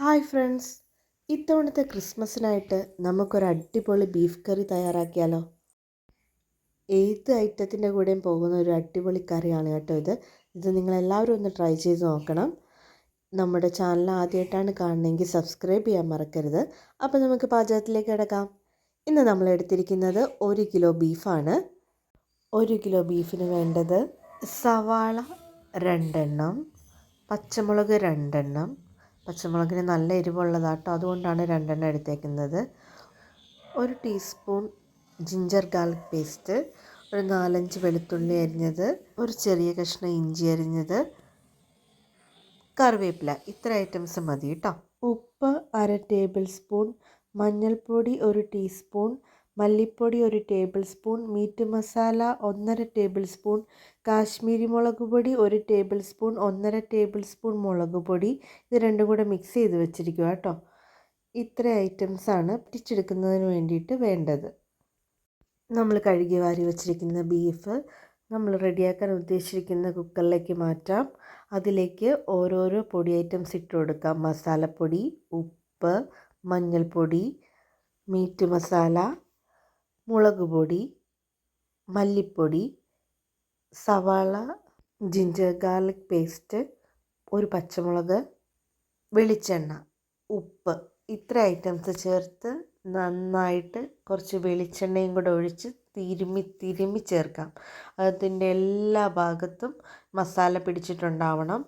Hi friends. ഇത്തവണത്തെ ക്രിസ്മസിനായിട്ട് നമുക്കൊരു അടിപൊളി ബീഫ് കറി തയ്യാറാക്കിയാലോ? ഏത് ഐറ്റത്തിന്റെ കൂടെയും പോകുന്ന ഒരു അടിപൊളി കറിയാണ് കേട്ടോ ഇത്. ഇത് നിങ്ങളെല്ലാവരും ഒന്ന് ട്രൈ ചെയ്ത് നോക്കണം. നമ്മുടെ ചാനൽ ആദ്യമായിട്ടാണ് കാണണമെങ്കിൽ സബ്സ്ക്രൈബ് ചെയ്യാൻ മറക്കരുത്. അപ്പോൾ നമുക്ക് പാചകത്തിലേക്ക് കിടക്കാം. ഇന്ന് നമ്മൾ എടുത്തിരിക്കുന്നത് ഒരു കിലോ ബീഫാണ്. ഒരു കിലോ ബീഫിന് വേണ്ടത് സവാള രണ്ടെണ്ണം പച്ചമുളക് രണ്ടെണ്ണം പച്ചമുളകിന് നല്ല എരിവുള്ളതാട്ടോ. അതുകൊണ്ടാണ് രണ്ടെണ്ണം എടുത്തേക്കുന്നത്. ഒരു ടീസ്പൂൺ ജിഞ്ചർ ഗാർലിക് പേസ്റ്റ് ഒരു നാലഞ്ച് വെളുത്തുള്ളി അരിഞ്ഞത് ഒരു ചെറിയ കഷ്ണം ഇഞ്ചി അരിഞ്ഞത് കറിവേപ്പില. ഇത്ര ഐറ്റംസ് മതി കേട്ടോ. ഉപ്പ് അര ടേബിൾ സ്പൂൺ മഞ്ഞൾപ്പൊടി ഒരു ടീസ്പൂൺ മല്ലിപ്പൊടി ഒരു ടേബിൾ സ്പൂൺ മീറ്റ് മസാല ഒന്നര ടേബിൾ സ്പൂൺ കാശ്മീരി മുളക് പൊടി ഒരു ടേബിൾ സ്പൂൺ ഒന്നര ടേബിൾ സ്പൂൺ മുളക് പൊടി. ഇത് രണ്ടും കൂടെ മിക്സ് ചെയ്ത് വെച്ചിരിക്കുക കേട്ടോ. ഇത്ര ഐറ്റംസാണ് പിടിച്ചെടുക്കുന്നതിന് വേണ്ടിയിട്ട് വേണ്ടത്. നമ്മൾ കഴുകി വാരി വെച്ചിരിക്കുന്ന ബീഫ് നമ്മൾ റെഡിയാക്കാൻ ഉദ്ദേശിച്ചിരിക്കുന്ന കുക്കറിലേക്ക് മാറ്റാം. അതിലേക്ക് ഓരോരോ പൊടി ഐറ്റംസ് ഇട്ട് കൊടുക്കാം. മസാലപ്പൊടി ഉപ്പ് മഞ്ഞൾപ്പൊടി മീറ്റ് മസാല മുളക് പൊടി മല്ലിപ്പൊടി സവാള ജിഞ്ചർ ഗാർലിക് പേസ്റ്റ് ഒരു പച്ചമുളക് വെളിച്ചെണ്ണ ഉപ്പ്. ഇത്ര ഐറ്റംസ് ചേർത്ത് നന്നായിട്ട് കുറച്ച് വെളിച്ചെണ്ണയും കൂടെ ഒഴിച്ച് തിരുമ്മി തിരുമ്മി ചേർക്കാം. അതിന്റെ എല്ലാ ഭാഗത്തും മസാല പിടിച്ചിട്ടുണ്ടാവണം.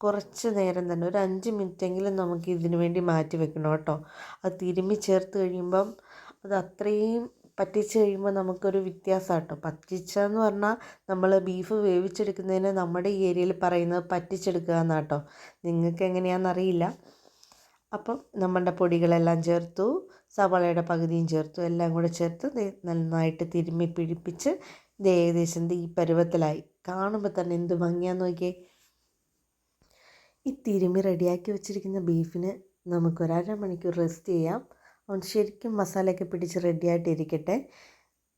കുറച്ച് നേരം തന്നെ ഒരു അഞ്ച് മിനിറ്റെങ്കിലും നമുക്ക് ഇതിനു വേണ്ടി മാറ്റി വെക്കണം കേട്ടോ. അത് തിരുമ്മി ചേർത്ത് കഴിയുമ്പം അത് അത്രയും പറ്റിച്ച് കഴിയുമ്പോൾ നമുക്കൊരു വ്യത്യാസം കേട്ടോ പറ്റിച്ചെന്ന് പറഞ്ഞാൽ നമ്മൾ ബീഫ് വേവിച്ചെടുക്കുന്നതിന് നമ്മുടെ ഈ ഏരിയയിൽ പറയുന്നത് പറ്റിച്ചെടുക്കുക എന്നാണ് കേട്ടോ നിങ്ങൾക്ക് എങ്ങനെയാണെന്നറിയില്ല അപ്പം നമ്മളുടെ പൊടികളെല്ലാം ചേർത്തു സവാളയുടെ പകുതിയും ചേർത്തു എല്ലാം കൂടെ ചേർത്ത് നന്നായിട്ട് തിരുമ്മി പിടിപ്പിച്ച് ഇത് ഏകദേശം ഈ പരുവത്തിലായി. കാണുമ്പോൾ തന്നെ എന്ത് ഭംഗിയാന്ന് നോക്കിയേ. ഈ തിരുമ്മി റെഡിയാക്കി വെച്ചിരിക്കുന്ന ബീഫിന് നമുക്കൊരര മണിക്കൂർ റെസ്റ്റ് ചെയ്യാം. അതുകൊണ്ട് ശരിക്കും മസാലയൊക്കെ പിടിച്ച് റെഡിയായിട്ട് ഇരിക്കട്ടെ.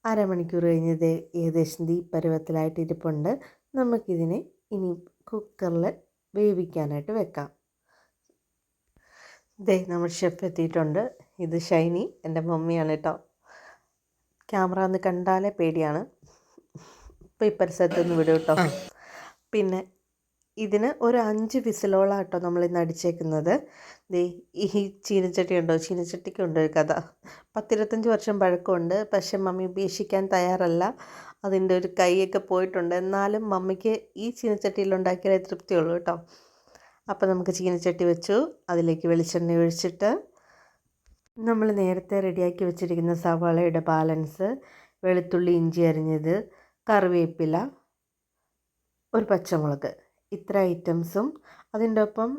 അരമണിക്കൂർ കഴിഞ്ഞത് ഏകദേശം ഈ പരുവത്തിലായിട്ട് ഇരിപ്പുണ്ട്. നമുക്കിതിനെ ഇനി കുക്കറിൽ വേവിക്കാനായിട്ട് വെക്കാം. ദേ നമ്മൾ ഷെഫ് എത്തിയിട്ടുണ്ട്. ഇത് ഷൈനി എന്റെ മമ്മിയാണ് കേട്ടോ. ക്യാമറ ഒന്ന് കണ്ടാലേ പേടിയാണ്. ഇപ്പോൾ ഈ പരിസരത്തൊന്ന് വിടും കേട്ടോ. പിന്നെ ഇതിന് ഒരു അഞ്ച് വിസിലോളാണ് കേട്ടോ നമ്മൾ ഇന്ന് അടിച്ചേക്കുന്നത്. ദേ ഈ ചീനച്ചട്ടി ഉണ്ടോ? ചീനച്ചട്ടിക്ക് ഉണ്ട് ഒരു കഥ. പത്തിരുപത്തഞ്ച് വർഷം പഴക്കമുണ്ട്. പക്ഷേ മമ്മി ഉപേക്ഷിക്കാൻ തയ്യാറല്ല. അതിന്റെ ഒരു കൈയൊക്കെ പോയിട്ടുണ്ട്. എന്നാലും മമ്മിക്ക് ഈ ചീനച്ചട്ടിയിൽ ഉണ്ടാക്കിയാലേ തൃപ്തിയുള്ളൂ കേട്ടോ. അപ്പോൾ നമുക്ക് ചീനച്ചട്ടി വെച്ചു. അതിലേക്ക് വെളിച്ചെണ്ണ ഒഴിച്ചിട്ട് നമ്മൾ നേരത്തെ റെഡിയാക്കി വെച്ചിരിക്കുന്ന സവാളയുടെ ബാലൻസ് വെളുത്തുള്ളി ഇഞ്ചി അരിഞ്ഞത് കറിവേപ്പില ഒരു പച്ചമുളക്. ഇത്ര ഐറ്റംസും. അതിന്റെ ഒപ്പം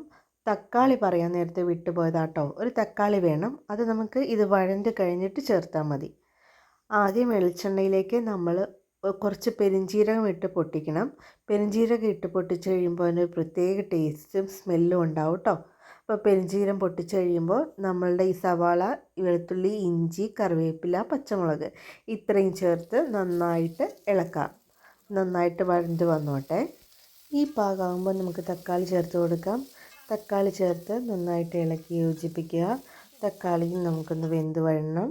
തക്കാളി പറയാൻ നേരത്തെ വിട്ടുപോയതാട്ടോ. ഒരു തക്കാളി വേണം. അത് നമുക്ക് ഇത് വഴണ്ട് കഴിഞ്ഞിട്ട് ചേർത്താൽ മതി. ആദ്യം വെളിച്ചെണ്ണയിലേക്ക് നമ്മൾ കുറച്ച് പെരിഞ്ചീരകം ഇട്ട് പൊട്ടിക്കണം. പെരിഞ്ചീരകം ഇട്ട് പൊട്ടിച്ച് കഴിയുമ്പോൾ അതിന് പ്രത്യേക ടേസ്റ്റും സ്മെല്ലും ഉണ്ടാവും കേട്ടോ അപ്പോൾ പെരിഞ്ചീരം പൊട്ടിച്ച് കഴിയുമ്പോൾ നമ്മളുടെ ഈ സവാള വെളുത്തുള്ളി ഇഞ്ചി കറിവേപ്പില പച്ചമുളക് ഇത്രയും ചേർത്ത് നന്നായിട്ട് ഇളക്കാം. നന്നായിട്ട് വഴണ്ട് വന്നോട്ടെ. ഈ പാകമാകുമ്പോൾ നമുക്ക് തക്കാളി ചേർത്ത് കൊടുക്കാം. തക്കാളി ചേർത്ത് നന്നായിട്ട് ഇളക്കി യോജിപ്പിക്കുക. തക്കാളിയും നമുക്കൊന്ന് വെന്ത് വഴണം.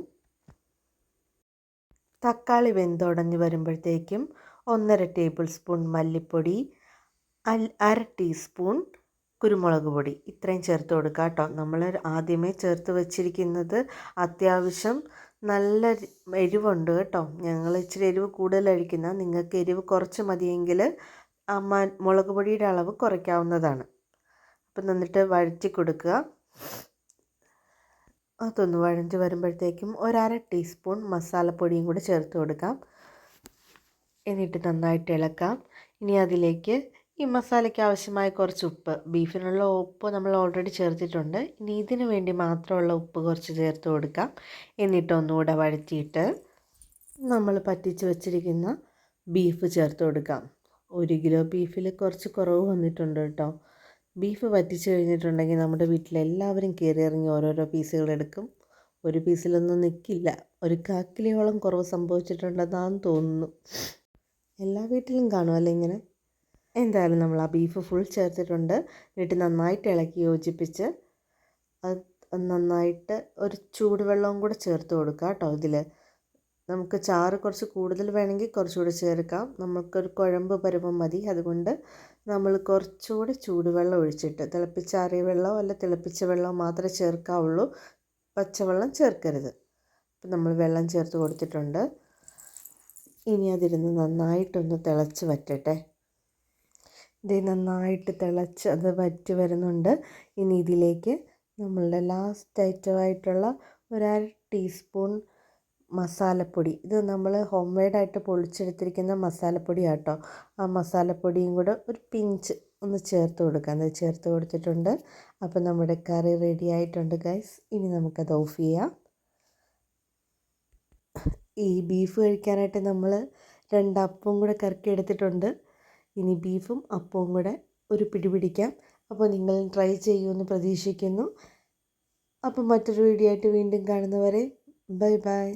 തക്കാളി വെന്തുടഞ്ഞ് വരുമ്പോഴത്തേക്കും ഒന്നര ടേബിൾ സ്പൂൺ മല്ലിപ്പൊടി അര ടീസ്പൂൺ കുരുമുളക് പൊടി. ഇത്രയും ചേർത്ത് കൊടുക്കുക കേട്ടോ. നമ്മൾ ആദ്യമേ ചേർത്ത് വെച്ചിരിക്കുന്നത് അത്യാവശ്യം നല്ല എരിവുണ്ട് കേട്ടോ. ഞങ്ങൾ ഇച്ചിരി എരിവ് കൂടുതൽ കഴിക്കുന്ന. നിങ്ങൾക്ക് എരിവ് കുറച്ച് മതിയെങ്കിൽ മുളക് പൊടിയുടെ അളവ് കുറയ്ക്കാവുന്നതാണ്. അപ്പം നന്നിട്ട് വഴറ്റി കൊടുക്കുക. അതൊന്ന് വഴഞ്ഞ് വരുമ്പോഴത്തേക്കും ഒരര ടീസ്പൂൺ മസാലപ്പൊടിയും കൂടി ചേർത്ത് കൊടുക്കാം. എന്നിട്ട് നന്നായിട്ട് ഇളക്കാം. ഇനി അതിലേക്ക് ഈ മസാലയ്ക്ക് ആവശ്യമായ കുറച്ച് ഉപ്പ്. ബീഫിനുള്ള ഉപ്പ് നമ്മൾ ഓൾറെഡി ചേർത്തിട്ടുണ്ട്. ഇനി ഇതിന് വേണ്ടി മാത്രമുള്ള ഉപ്പ് കുറച്ച് ചേർത്ത് കൊടുക്കാം. എന്നിട്ട് ഒന്നുകൂടെ വഴറ്റിയിട്ട് നമ്മൾ പറ്റിച്ച് വെച്ചിരിക്കുന്ന ബീഫ് ചേർത്ത് കൊടുക്കാം. ഒരു കിലോ ബീഫിൽ കുറച്ച് കുറവ് വന്നിട്ടുണ്ട് കേട്ടോ. ബീഫ് വറ്റിച്ച് കഴിഞ്ഞിട്ടുണ്ടെങ്കിൽ നമ്മുടെ വീട്ടിലെല്ലാവരും കയറി ഇറങ്ങി ഓരോരോ പീസുകൾ എടുക്കും. ഒരു പീസിലൊന്നും നിൽക്കില്ല. ഒരു കാക്കിലയോളം കുറവ് സംഭവിച്ചിട്ടുണ്ടെന്നാന്ന് തോന്നുന്നു. എല്ലാ വീട്ടിലും കാണുമല്ലോ ഇങ്ങനെ? എന്തായാലും നമ്മൾ ആ ബീഫ് ഫുൾ ചേർത്തിട്ടുണ്ട്. എന്നിട്ട് നന്നായിട്ട് ഇളക്കി യോജിപ്പിച്ച് അത് നന്നായിട്ട് ഒരു ചൂടുവെള്ളവും കൂടെ ചേർത്ത് കൊടുക്കുക കേട്ടോ ഇതിൽ നമുക്ക് ചാറ് കുറച്ച് കൂടുതൽ വേണമെങ്കിൽ കുറച്ചുകൂടി ചേർക്കാം. നമുക്കൊരു കുഴമ്പ് പരുവം മതി. അതുകൊണ്ട് നമ്മൾ കുറച്ചുകൂടി ചൂടുവെള്ളം ഒഴിച്ചിട്ട് തിളപ്പിച്ചാറിയ വെള്ളമോ അല്ല തിളപ്പിച്ച വെള്ളമോ മാത്രമേ ചേർക്കാവുള്ളൂ. പച്ചവെള്ളം ചേർക്കരുത്. അപ്പം നമ്മൾ വെള്ളം ചേർത്ത് കൊടുത്തിട്ടുണ്ട്. ഇനി അതിരുന്ന് നന്നായിട്ടൊന്ന് തിളച്ച് വറ്റട്ടെ. ഇത് നന്നായിട്ട് തിളച്ച് അത് വറ്റി വരുന്നുണ്ട്. ഇനി ഇതിലേക്ക് നമ്മളുടെ ലാസ്റ്റ് ഐറ്റമായിട്ടുള്ള ഒരര ടീസ്പൂൺ മസാലപ്പൊടി. ഇത് നമ്മൾ ഹോം മെയ്ഡായിട്ട് പൊളിച്ചെടുത്തിരിക്കുന്ന മസാലപ്പൊടി ആട്ടോ ആ മസാലപ്പൊടിയും കൂടെ ഒരു പിഞ്ച് ഒന്ന് ചേർത്ത് കൊടുക്കാം. അത് ചേർത്ത് കൊടുത്തിട്ടുണ്ട്. അപ്പോൾ നമ്മുടെ കറി റെഡി ആയിട്ടുണ്ട് ഗൈസ് ഇനി നമുക്കത് ഓഫ് ചെയ്യാം. ഈ ബീഫ് കഴിക്കാനായിട്ട് നമ്മൾ രണ്ട് അപ്പവും കൂടെ കറക്കി എടുത്തിട്ടുണ്ട്. ഇനി ബീഫും അപ്പവും കൂടെ ഒരു പിടി പിടിക്കാം. അപ്പോൾ നിങ്ങൾ ട്രൈ ചെയ്യുമെന്ന് പ്രതീക്ഷിക്കുന്നു. അപ്പം മറ്റൊരു വീഡിയോ ആയിട്ട് വീണ്ടും കാണുന്നവരെ ബൈ ബൈ